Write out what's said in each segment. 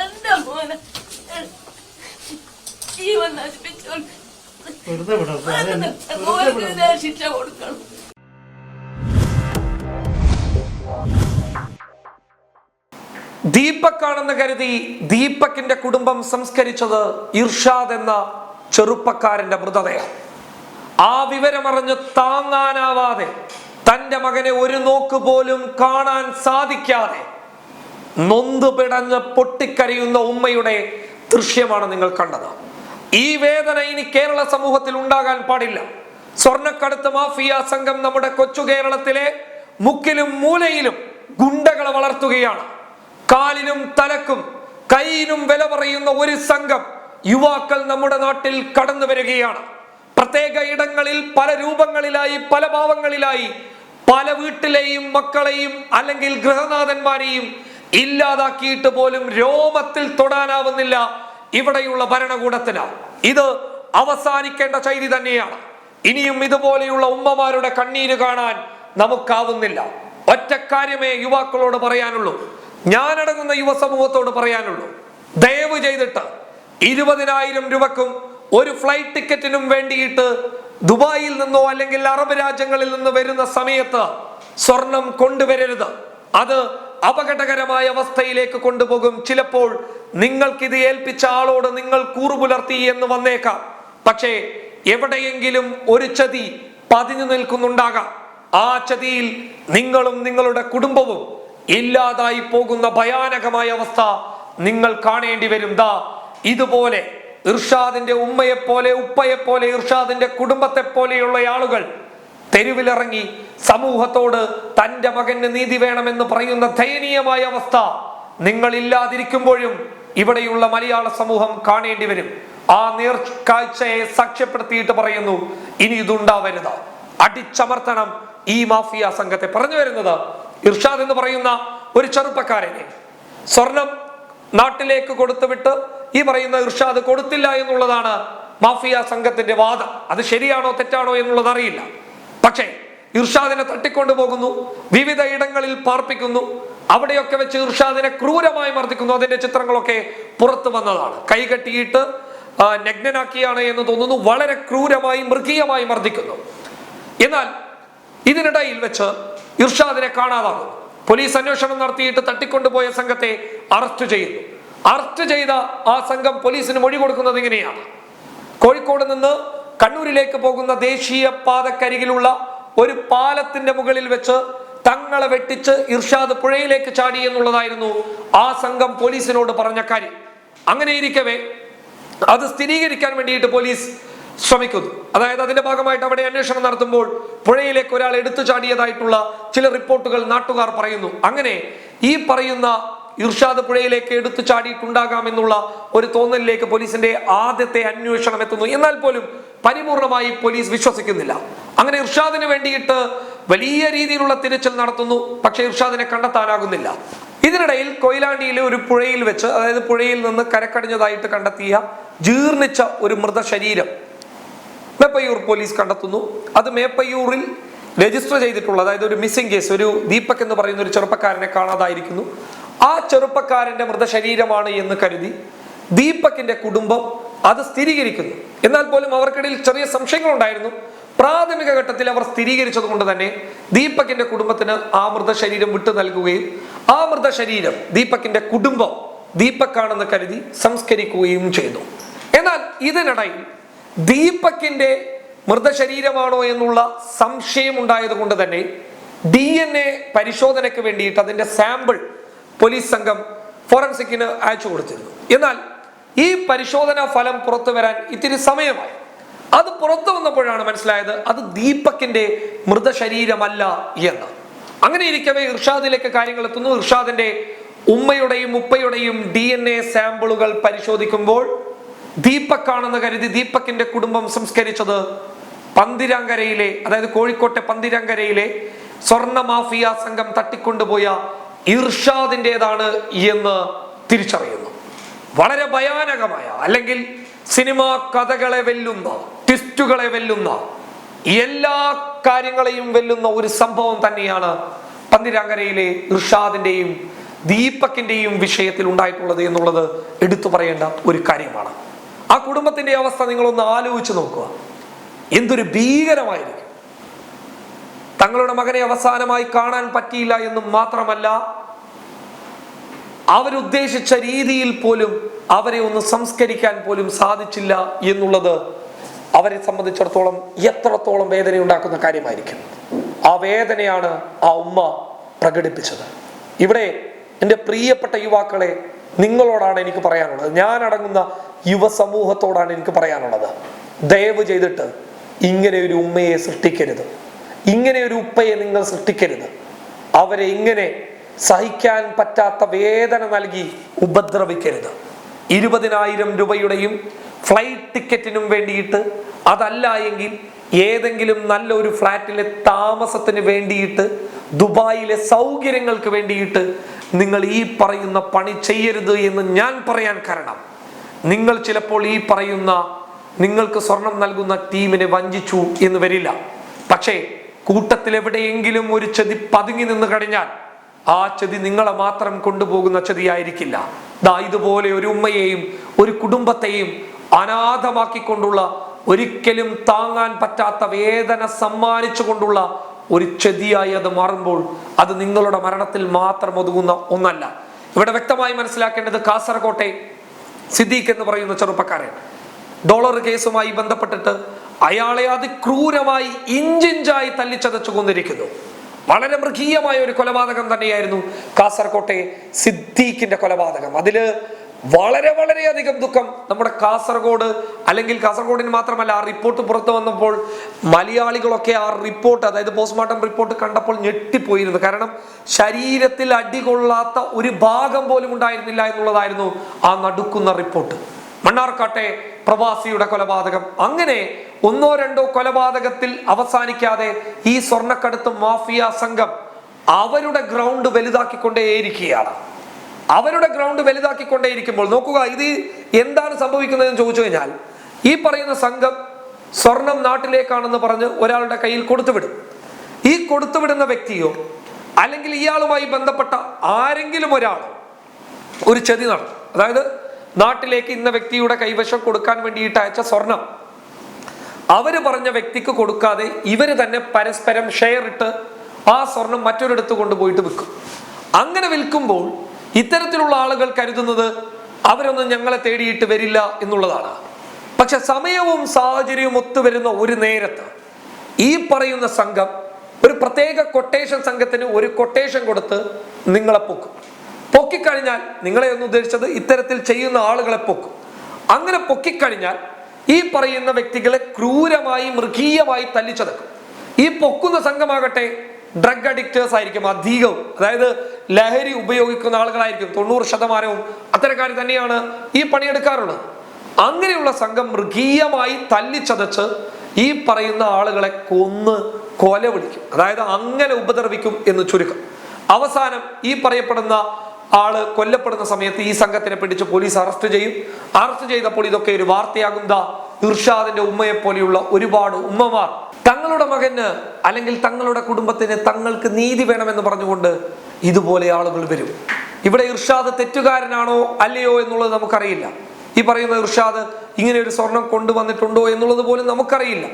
എന്റെ മോനെ. ജീവൻ നശിപ്പിച്ചോണ്ട് വെറുതെ വിടരുത്. ശിക്ഷ കൊടുക്കണം. ദീപക്കാണെന്ന് കരുതി ദീപക്കിന്റെ കുടുംബം സംസ്കരിച്ചത് ഇർഷാദ് എന്ന ചെറുപ്പക്കാരന്റെ മൃതദേഹം. ആ വിവരമറിഞ്ഞ് താങ്ങാനാവാതെ തന്റെ മകനെ ഒരു നോക്ക് പോലും കാണാൻ സാധിക്കാതെ നൊന്ത് പിടഞ്ഞ് പൊട്ടിക്കരയുന്ന ഉമ്മയുടെ ദൃശ്യമാണ് നിങ്ങൾ കണ്ടത്. ഈ വേദന ഇനി കേരള സമൂഹത്തിൽ ഉണ്ടാകാൻ പാടില്ല. സ്വർണക്കടത്ത് മാഫിയ സംഘം നമ്മുടെ കൊച്ചു കേരളത്തിലെ മുക്കിലും മൂലയിലും ഗുണ്ടകളെ വളർത്തുകയാണ്. കാലിനും തലക്കും കൈയിനും വില പറയുന്ന ഒരു സംഘം യുവാക്കൾ നമ്മുടെ നാട്ടിൽ കടന്നു വരികയാണ്. പ്രത്യേക ഇടങ്ങളിൽ പല രൂപങ്ങളിലായി പല ഭാവങ്ങളിലായി പല വീട്ടിലെയും മക്കളെയും അല്ലെങ്കിൽ ഗൃഹനാഥന്മാരെയും ഇല്ലാതാക്കിയിട്ട് പോലും രോമത്തിൽ തൊടാനാവുന്നില്ല ഇവിടെയുള്ള ഭരണകൂടത്തിന്. ഇത് അവസാനിക്കേണ്ട ചെയ്തി തന്നെയാണ്. ഇനിയും ഇതുപോലെയുള്ള ഉമ്മമാരുടെ കണ്ണീര് കാണാൻ നമുക്കാവുന്നില്ല. ഒറ്റക്കാര്യമേ യുവാക്കളോട് പറയാനുള്ളൂ. ഞാനടങ്ങുന്ന യുവസമൂഹത്തോട് പറയാനുള്ളൂ. ദയവ് ചെയ്തിട്ട് ഇരുപതിനായിരം രൂപക്കും ഒരു ഫ്ലൈറ്റ് ടിക്കറ്റിനും വേണ്ടിയിട്ട് ദുബായിൽ നിന്നോ അല്ലെങ്കിൽ അറബ് രാജ്യങ്ങളിൽ നിന്ന് വരുന്ന സമയത്ത് സ്വർണം കൊണ്ടുവരരുത്. അത് അപകടകരമായ അവസ്ഥയിലേക്ക് കൊണ്ടുപോകും. ചിലപ്പോൾ നിങ്ങൾക്കിത് ഏൽപ്പിച്ച ആളോട് നിങ്ങൾ കൂറുപുലർത്തി എന്ന് വന്നേക്കാം. പക്ഷേ എവിടെയെങ്കിലും ഒരു ചതി പതിഞ്ഞു നിൽക്കുന്നുണ്ടാകാം. ആ ചതിയിൽ നിങ്ങളും നിങ്ങളുടെ കുടുംബവും ഇല്ലാതായി പോകുന്ന ഭയാനകമായ അവസ്ഥ നിങ്ങൾ കാണേണ്ടി വരും. ദാ ഇതുപോലെ ഇർഷാദിന്റെ ഉമ്മയെപ്പോലെ ഉപ്പയെപ്പോലെ ഉപ്പയെ പോലെ ഇർഷാദിന്റെ കുടുംബത്തെ പോലെയുള്ള ആളുകൾ തെരുവിലിറങ്ങി സമൂഹത്തോട് തന്റെ മകന് നീതി വേണമെന്ന് പറയുന്ന ദയനീയമായ അവസ്ഥ നിങ്ങൾ ഇല്ലാതിരിക്കുമ്പോഴും ഇവിടെയുള്ള മലയാള സമൂഹം കാണേണ്ടി വരും. ആ നേർക്കാഴ്ചയെ സാക്ഷ്യപ്പെടുത്തിയിട്ട് പറയുന്നു ഇനി ഇതുണ്ടാവരുത്. അടിച്ചമർത്തണം ഈ മാഫിയ സംഘത്തെ. പറഞ്ഞു വരുന്നത് ഇർഷാദ് എന്ന് പറയുന്ന ഒരു ചെറുപ്പക്കാരനെ. സ്വർണം നാട്ടിലേക്ക് കൊടുത്തുവിട്ട് ഈ പറയുന്ന ഇർഷാദ് കൊടുത്തില്ല എന്നുള്ളതാണ് മാഫിയ സംഘത്തിന്റെ വാദം. അത് ശരിയാണോ തെറ്റാണോ എന്നുള്ളത് അറിയില്ല. പക്ഷേ ഇർഷാദിനെ തട്ടിക്കൊണ്ടു പോകുന്നു വിവിധ ഇടങ്ങളിൽ പാർപ്പിക്കുന്നു അവിടെയൊക്കെ വെച്ച് ഇർഷാദിനെ ക്രൂരമായി മർദ്ദിക്കുന്നു. അതിന്റെ ചിത്രങ്ങളൊക്കെ പുറത്തു വന്നതാണ്. കൈകെട്ടിയിട്ട് നഗ്നനാക്കിയാണ് എന്ന് തോന്നുന്നു വളരെ ക്രൂരമായി മൃഗീയമായി മർദ്ദിക്കുന്നു. എന്നാൽ ഇതിനിടയിൽ വെച്ച് ഇർഷാദിനെ കാണാതാകുന്നു. പോലീസ് അന്വേഷണം നടത്തിയിട്ട് തട്ടിക്കൊണ്ടുപോയ സംഘത്തെ അറസ്റ്റ് ചെയ്യുന്നു. അറസ്റ്റ് ചെയ്ത ആ സംഘം പോലീസിന് മൊഴി കൊടുക്കുന്നത് ഇങ്ങനെയാണ്. കോഴിക്കോട് നിന്ന് കണ്ണൂരിലേക്ക് പോകുന്ന ദേശീയ പാതക്കരികിലുള്ള ഒരു പാലത്തിന്റെ മുകളിൽ വെച്ച് തങ്ങളെ വെട്ടിച്ച് ഇർഷാദ് പുഴയിലേക്ക് ചാടി എന്നുള്ളതായിരുന്നു ആ സംഘം പോലീസിനോട് പറഞ്ഞ കാര്യം. അങ്ങനെ ഇരിക്കവേ അത് സ്ഥിരീകരിക്കാൻ വേണ്ടിയിട്ട് പോലീസ് ശ്രമിക്കുന്നു. അതായത് അതിന്റെ ഭാഗമായിട്ട് അവിടെ അന്വേഷണം നടത്തുമ്പോൾ പുഴയിലേക്ക് ഒരാൾ എടുത്തു ചാടിയതായിട്ടുള്ള ചില റിപ്പോർട്ടുകൾ നാട്ടുകാർ പറയുന്നു. അങ്ങനെ ഈ പറയുന്ന ഇർഷാദ് പുഴയിലേക്ക് എടുത്തു ചാടിയിട്ടുണ്ടാകാം എന്നുള്ള ഒരു തോന്നലിലേക്ക് പോലീസിന്റെ ആദ്യത്തെ അന്വേഷണം എത്തുന്നു. എന്നാൽ പോലും പരിപൂർണമായി പോലീസ് വിശ്വസിക്കുന്നില്ല. അങ്ങനെ ഇർഷാദിന് വേണ്ടിയിട്ട് വലിയ രീതിയിലുള്ള തിരച്ചിൽ നടത്തുന്നു. പക്ഷേ ഇർഷാദിനെ കണ്ടെത്താനാകുന്നില്ല. ഇതിനിടയിൽ കൊയിലാണ്ടിയിലെ ഒരു പുഴയിൽ വെച്ച് അതായത് പുഴയിൽ നിന്ന് കരക്കടിഞ്ഞതായിട്ട് കണ്ടെത്തിയ ജീർണിച്ച ഒരു മൃതശരീരം മേപ്പയ്യൂർ പോലീസ് കണ്ടെത്തുന്നു. അത് മേപ്പയ്യൂറിൽ രജിസ്റ്റർ ചെയ്തിട്ടുള്ള അതായത് ഒരു മിസ്സിംഗ് കേസ് ഒരു ദീപക് എന്ന് പറയുന്ന ഒരു ചെറുപ്പക്കാരനെ കാണാതായിരിക്കുന്നു. ആ ചെറുപ്പക്കാരന്റെ മൃതശരീരമാണ് എന്ന് കരുതി ദീപകിന്റെ കുടുംബം അത് സ്ഥിരീകരിക്കുന്നു. എന്നാൽ പോലും അവർക്കിടയിൽ ചെറിയ സംശയങ്ങൾ ഉണ്ടായിരുന്നു പ്രാഥമിക ഘട്ടത്തിൽ അവർ സ്ഥിരീകരിച്ചത് കൊണ്ട് തന്നെ ദീപകിന്റെ കുടുംബത്തിന് ആ മൃതശരീരം വിട്ടു നൽകുകയും ആ മൃതശരീരം ദീപകിന്റെ കുടുംബം ദീപക്കാണെന്ന് കരുതി സംസ്കരിക്കുകയും ചെയ്തു. എന്നാൽ ഇതിനിടയിൽ ദീപക്കിന്റെ മൃതശരീരമാണോ എന്നുള്ള സംശയം ഉണ്ടായത് കൊണ്ട് തന്നെ ഡി എൻ എ പരിശോധനയ്ക്ക് വേണ്ടിയിട്ട് അതിന്റെ സാമ്പിൾ പോലീസ് സംഘം ഫോറൻസിക്കിന് അയച്ചു കൊടുത്തിരുന്നു. എന്നാൽ ഈ പരിശോധനാ ഫലം പുറത്തു വരാൻ ഇത്തിരി സമയമായി. അത് പുറത്തു വന്നപ്പോഴാണ് മനസ്സിലായത് അത് ദീപക്കിന്റെ മൃതശരീരമല്ല എന്ന്. അങ്ങനെ ഇരിക്കവേ ഇർഷാദിലേക്ക് കാര്യങ്ങൾ എത്തുന്നു. ഇർഷാദിന്റെ ഉമ്മയുടെയും ഉപ്പയുടെയും ഡി സാമ്പിളുകൾ പരിശോധിക്കുമ്പോൾ ദീപക്കാണെന്ന് കരുതി ദീപക്കിന്റെ കുടുംബം സംസ്കരിച്ചത് പന്തിരാങ്കരയിലെ അതായത് കോഴിക്കോട്ടെ പന്തിരാങ്കരയിലെ സ്വർണ മാഫിയ സംഘം തട്ടിക്കൊണ്ടുപോയ ഇർഷാദിന്റെതാണ് എന്ന് തിരിച്ചറിയുന്നു. വളരെ ഭയാനകമായ അല്ലെങ്കിൽ സിനിമാ കഥകളെ വെല്ലുന്ന ട്വിസ്റ്റുകളെ വെല്ലുന്ന എല്ലാ കാര്യങ്ങളെയും വെല്ലുന്ന ഒരു സംഭവം തന്നെയാണ് പന്തിരാങ്കരയിലെ ഇർഷാദിന്റെയും ദീപക്കിന്റെയും വിഷയത്തിൽ ഉണ്ടായിട്ടുള്ളത് എന്നുള്ളത് എടുത്തു പറയേണ്ട ഒരു കാര്യമാണ്. ആ കുടുംബത്തിന്റെ അവസ്ഥ നിങ്ങളൊന്ന് ആലോചിച്ച് നോക്കുക. എന്തൊരു ഭീകരമായിരിക്കും. തങ്ങളുടെ മകനെ അവസാനമായി കാണാൻ പറ്റിയില്ല എന്നും മാത്രമല്ല അവരുദ്ദേശിച്ച രീതിയിൽ പോലും അവരെ ഒന്ന് സംസ്കരിക്കാൻ പോലും സാധിച്ചില്ല എന്നുള്ളത് അവരെ സംബന്ധിച്ചിടത്തോളം എത്രത്തോളം വേദന ഉണ്ടാക്കുന്ന കാര്യമായിരിക്കും. ആ വേദനയാണ് ആ ഉമ്മ പ്രകടിപ്പിച്ചത്. ഇവിടെ എന്റെ പ്രിയപ്പെട്ട യുവാക്കളെ നിങ്ങളോടാണ് എനിക്ക് പറയാനുള്ളത്. ഞാൻ അടങ്ങുന്ന യുവസമൂഹത്തോടാണ് എനിക്ക് പറയാനുള്ളത്. ദയവ് ചെയ്തിട്ട് ഇങ്ങനെ ഒരു ഉമ്മയെ സൃഷ്ടിക്കരുത്. ഇങ്ങനെ ഒരു ഉപ്പയെ നിങ്ങൾ സൃഷ്ടിക്കരുത്. അവരെ ഇങ്ങനെ സഹിക്കാൻ പറ്റാത്ത വേദന നൽകി ഉപദ്രവിക്കരുത്. ഇരുപതിനായിരം രൂപയുടെയും ഫ്ലൈറ്റ് ടിക്കറ്റിനും വേണ്ടിയിട്ട് അതല്ല എങ്കിൽ ഏതെങ്കിലും നല്ലൊരു ഫ്ലാറ്റിലെ താമസത്തിന് വേണ്ടിയിട്ട് ദുബായിലെ സൗകര്യങ്ങൾക്ക് വേണ്ടിയിട്ട് നിങ്ങൾ ഈ പറയുന്ന പണി ചെയ്യരുത് എന്ന് ഞാൻ പറയാൻ കാരണം. നിങ്ങൾ ചിലപ്പോൾ ഈ പറയുന്ന നിങ്ങൾക്ക് സ്വർണം നൽകുന്ന ടീമിനെ വഞ്ചിച്ചു എന്ന് വരില്ല. പക്ഷേ കൂട്ടത്തിൽ എവിടെയെങ്കിലും ഒരു ചതി പതുങ്ങി നിന്ന് കഴിഞ്ഞാൽ ആ ചതി നിങ്ങളെ മാത്രം കൊണ്ടുപോകുന്ന ചെതിയായിരിക്കില്ല. ദാ ഇതുപോലെ ഒരു ഉമ്മയെയും ഒരു കുടുംബത്തെയും അനാഥമാക്കിക്കൊണ്ടുള്ള ഒരിക്കലും താങ്ങാൻ പറ്റാത്ത വേദന സമ്മാനിച്ചുകൊണ്ടുള്ള ഒരു ചതിയായി അത് മാറുമ്പോൾ അത് നിങ്ങളുടെ മരണത്തിൽ മാത്രം ഒതുങ്ങുന്ന ഒന്നല്ല. ഇവിടെ വ്യക്തമായി മനസ്സിലാക്കേണ്ടത് കാസർകോട്ടെ സിദ്ദീഖ് എന്ന് പറയുന്ന ചെറുപ്പക്കാരൻ. ഡോളർ കേസുമായി ബന്ധപ്പെട്ടിട്ട് അയാളെ അതിക്രൂരമായി ഇഞ്ചിഞ്ചായി തല്ലിച്ചതച്ചു കൊന്നിരിക്കുന്നു. വളരെ മൃഗീയമായ ഒരു കൊലപാതകം തന്നെയായിരുന്നു കാസർകോട്ടെ സിദ്ദീഖിന്റെ കൊലപാതകം. അതിൽ വളരെ വളരെയധികം ദുഃഖം നമ്മുടെ കാസർഗോഡ് അല്ലെങ്കിൽ കാസർഗോഡിന് മാത്രമല്ല ആ റിപ്പോർട്ട് പുറത്തു വന്നപ്പോൾ മലയാളികളൊക്കെ ആ റിപ്പോർട്ട് അതായത് പോസ്റ്റ്മോർട്ടം റിപ്പോർട്ട് കണ്ടപ്പോൾ ഞെട്ടിപ്പോയിരുന്നു. കാരണം ശരീരത്തിൽ അടികൊള്ളാത്ത ഒരു ഭാഗം പോലും ഉണ്ടായിരുന്നില്ല എന്നുള്ളതായിരുന്നു ആ നടുക്കുന്ന റിപ്പോർട്ട് മണ്ണാർക്കാട്ടെ പ്രവാസിയുടെ കൊലപാതകം. അങ്ങനെ ഒന്നോ രണ്ടോ കൊലപാതകത്തിൽ അവസാനിക്കാതെ ഈ സ്വർണക്കടത്ത് മാഫിയ സംഘം അവരുടെ ഗ്രൗണ്ട് വലുതാക്കിക്കൊണ്ടേയിരിക്കുകയാണ്. അവരുടെ ഗ്രൗണ്ട് വലുതാക്കിക്കൊണ്ടേയിരിക്കുമ്പോൾ നോക്കുക ഇത് എന്താണ് സംഭവിക്കുന്നതെന്ന് ചോദിച്ചു കഴിഞ്ഞാൽ ഈ പറയുന്ന സംഘം സ്വർണം നാട്ടിലേക്കാണെന്ന് പറഞ്ഞ് ഒരാളുടെ കയ്യിൽ കൊടുത്തുവിടും. ഈ കൊടുത്തുവിടുന്ന വ്യക്തിയോ അല്ലെങ്കിൽ ഇയാളുമായി ബന്ധപ്പെട്ട ആരെങ്കിലും ഒരാൾ ഒരു ചതി നടത്തും. അതായത് നാട്ടിലേക്ക് ഇന്ന വ്യക്തിയുടെ കൈവശം കൊടുക്കാൻ വേണ്ടിയിട്ട് അയച്ച സ്വർണം അവർ പറഞ്ഞ വ്യക്തിക്ക് കൊടുക്കാതെ ഇവർ തന്നെ പരസ്പരം ഷെയർ ഇട്ട് ആ സ്വർണം മറ്റൊരിടത്ത് കൊണ്ടുപോയിട്ട് വിൽക്കും. അങ്ങനെ വിൽക്കുമ്പോൾ ഇത്തരത്തിലുള്ള ആളുകൾ കരുതുന്നത് അവരൊന്നും ഞങ്ങളെ തേടിയിട്ട് വരില്ല എന്നുള്ളതാണ്. പക്ഷെ സമയവും സാഹചര്യവും ഒത്തുവരുന്ന ഒരു നേരത്ത് ഈ പറയുന്ന സംഘം ഒരു പ്രത്യേക കൊട്ടേഷൻ സംഘത്തിന് ഒരു കൊട്ടേഷൻ കൊടുത്ത് നിങ്ങളെ പൊക്കും. പൊക്കിക്കഴിഞ്ഞാൽ നിങ്ങളെ ഒന്ന് ഉദ്ദേശിച്ചത് ഇത്തരത്തിൽ ചെയ്യുന്ന ആളുകളെ പൊക്കും. അങ്ങനെ പൊക്കിക്കഴിഞ്ഞാൽ ഈ പറയുന്ന വ്യക്തികളെ ക്രൂരമായി മൃഗീയമായി തല്ലിച്ചതക്കും. ഈ പൊക്കുന്ന സംഘമാകട്ടെ ഡ്രഗ് അഡിക്റ്റേഴ്സ് ആയിരിക്കും അധികവും. അതായത് ലഹരി ഉപയോഗിക്കുന്ന ആളുകളായിരിക്കും. തൊണ്ണൂറ് ശതമാനവും അത്തരക്കാർ തന്നെയാണ് ഈ പണിയെടുക്കാറുള്ളത്. അങ്ങനെയുള്ള സംഘം മൃഗീയമായി തല്ലിച്ചതച്ച് ഈ പറയുന്ന ആളുകളെ കൊന്ന് കൊല വിളിക്കും. അതായത് അങ്ങനെ ഉപദ്രവിക്കും എന്ന് ചുരുക്കം. അവസാനം ഈ പറയപ്പെടുന്ന ആൾ കൊല്ലപ്പെടുന്ന സമയത്ത് ഈ സംഘത്തിനെ പിടിച്ച് പോലീസ് അറസ്റ്റ് ചെയ്യും. അറസ്റ്റ് ചെയ്തപ്പോൾ ഇതൊക്കെ ഒരു വാർത്തയാകും. ഇർഷാദിന്റെ ഉമ്മയെ പോലെയുള്ള ഒരുപാട് ഉമ്മമാർ തങ്ങളുടെ മകന് അല്ലെങ്കിൽ തങ്ങളുടെ കുടുംബത്തിന് തങ്ങൾക്ക് നീതി വേണമെന്ന് പറഞ്ഞുകൊണ്ട് ഇതുപോലെ ആളുകൾ വരും. ഇവിടെ ഇർഷാദ് തെറ്റുകാരനാണോ അല്ലയോ എന്നുള്ളത് നമുക്കറിയില്ല. ഈ പറയുന്ന ഇർഷാദ് ഇങ്ങനെ ഒരു സ്വർണം കൊണ്ടുവന്നിട്ടുണ്ടോ എന്നുള്ളത് പോലും നമുക്കറിയില്ല.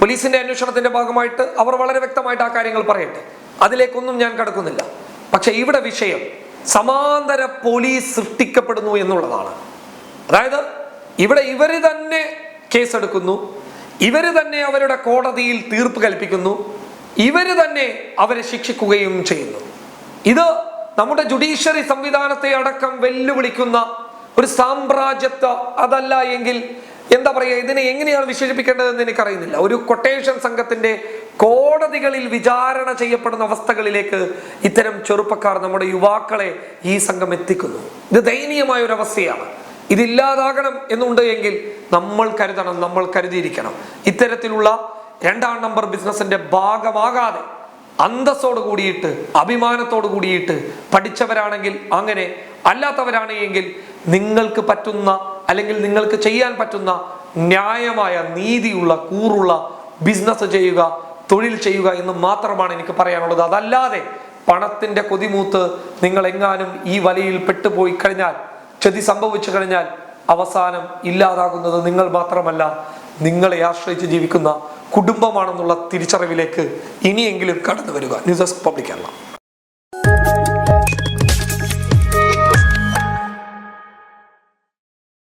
പോലീസിന്റെ അന്വേഷണത്തിന്റെ ഭാഗമായിട്ട് അവർ വളരെ വ്യക്തമായിട്ട് ആ കാര്യങ്ങൾ പറയട്ടെ. അതിലേക്കൊന്നും ഞാൻ കടക്കുന്നില്ല. പക്ഷെ ഇവിടെ വിഷയം സമാന്തര പോലീസ് സൃഷ്ടിക്കപ്പെടുന്നു എന്നുള്ളതാണ്. അതായത് ഇവിടെ ഇവർ തന്നെ കേസെടുക്കുന്നു ഇവർ തന്നെ അവരുടെ കോടതിയിൽ തീർപ്പ് കൽപ്പിക്കുന്നു. ഇവർ തന്നെ അവരെ ശിക്ഷിക്കുകയും ചെയ്യുന്നു. ഇത് നമ്മുടെ ജുഡീഷ്യറി സംവിധാനത്തെ അടക്കം വെല്ലുവിളിക്കുന്ന ഒരു സാമ്രാജ്യത്വ അതല്ല എങ്കിൽ എന്താ പറയുക ഇതിനെ എങ്ങനെയാണ് വിശേഷിപ്പിക്കേണ്ടതെന്ന് എനിക്കറിയുന്നില്ല. ഒരു കൊട്ടേഷൻ സംഘത്തിന്റെ കോടതികളിൽ വിചാരണ ചെയ്യപ്പെടുന്ന അവസ്ഥകളിലേക്ക് ഇത്തരം ചെറുപ്പക്കാർ നമ്മുടെ യുവാക്കളെ ഈ സംഘം എത്തിക്കുന്നു. ഇത് ദയനീയമായ ഒരു അവസ്ഥയാണ് ഇതില്ലാതാകണം എന്നുണ്ട് എങ്കിൽ നമ്മൾ കരുതണം നമ്മൾ കരുതിയിരിക്കണം. ഇത്തരത്തിലുള്ള രണ്ടാം നമ്പർ ബിസിനസിന്റെ ഭാഗമാകാതെ അന്തസ്സോട് കൂടിയിട്ട് അഭിമാനത്തോട് കൂടിയിട്ട് പഠിച്ചവരാണെങ്കിൽ അങ്ങനെ അല്ലാത്തവരാണ് എങ്കിൽ നിങ്ങൾക്ക് പറ്റുന്ന അല്ലെങ്കിൽ നിങ്ങൾക്ക് ചെയ്യാൻ പറ്റുന്ന ന്യായമായ നീതിയുള്ള കൂറുള്ള ബിസിനസ് ചെയ്യുക തൊഴിൽ ചെയ്യുക എന്ന് മാത്രമാണ് എനിക്ക് പറയാനുള്ളത്. അതല്ലാതെ പണത്തിന്റെ കൊതിമൂത്ത് നിങ്ങൾ എങ്ങാനും ഈ വലയിൽ പെട്ടുപോയി കഴിഞ്ഞാൽ ചതി സംഭവിച്ചു കഴിഞ്ഞാൽ അവസാനം ഇല്ലാതാകുന്നത് നിങ്ങൾ മാത്രമല്ല നിങ്ങളെ ആശ്രയിച്ച് ജീവിക്കുന്ന കുടുംബമാണെന്നുള്ള തിരിച്ചറിവിലേക്ക് ഇനിയെങ്കിലും കടന്നു വരിക. News desk